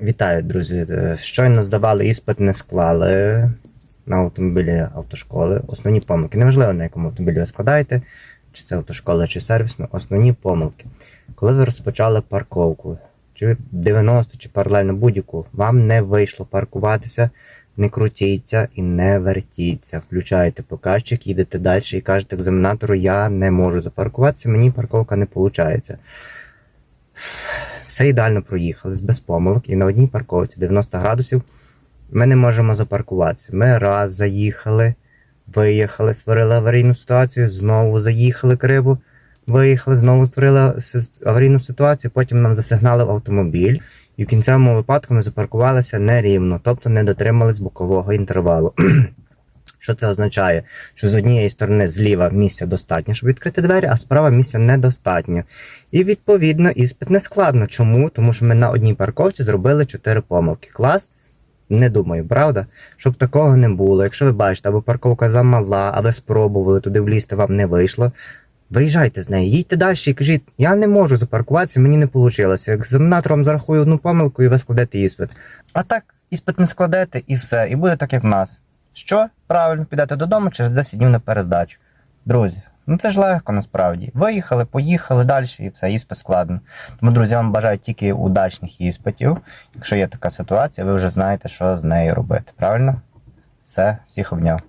Вітаю, друзі. Е, Щойно здавали іспит, не склали на автомобілі автошколи. Основні помилки. Неважливо, на якому автомобілі ви складаєте, чи це автошкола, чи сервісно. Основні помилки. Коли ви розпочали парковку, чи 90, чи паралельно будь-яку, вам не вийшло паркуватися, не крутіться і не вертіться. Включаєте показчик, їдете далі і кажете екзаменатору, я не можу запаркуватися, мені парковка не виходить. Все ідеально проїхали без помилок, і на одній парковці 90 градусів ми не можемо запаркуватися. Ми раз заїхали, виїхали, створили аварійну ситуацію, знову заїхали криво, виїхали, знову створили аварійну ситуацію, потім нам засигналив автомобіль, і в кінцевому випадку ми запаркувалися нерівно, тобто не дотримались бокового інтервалу. Що це означає? Що з однієї сторони зліва місця достатньо, щоб відкрити двері, а справа місця недостатньо. І відповідно іспит не складно. Чому? Тому що ми на одній парковці зробили 4 помилки. Клас? Не думаю, правда? Щоб такого не було. Якщо ви бачите, або парковка замала, а ви спробували туди влізти, вам не вийшло. Виїжджайте з неї, їдьте далі і кажіть, я не можу запаркуватися, мені не вийшло. Екзаменатор вам зарахує одну помилку і ви складете іспит. А так, іспит не складете і все, і буде так, як в нас. Що? Правильно, підете додому через 10 днів на перездачу. Друзі, ну це ж легко насправді. Виїхали, поїхали далі і все, іспит складно. Тому, друзі, я вам бажаю тільки удачних іспитів. Якщо є така ситуація, ви вже знаєте, що з нею робити. Правильно? Все, всіх обняв.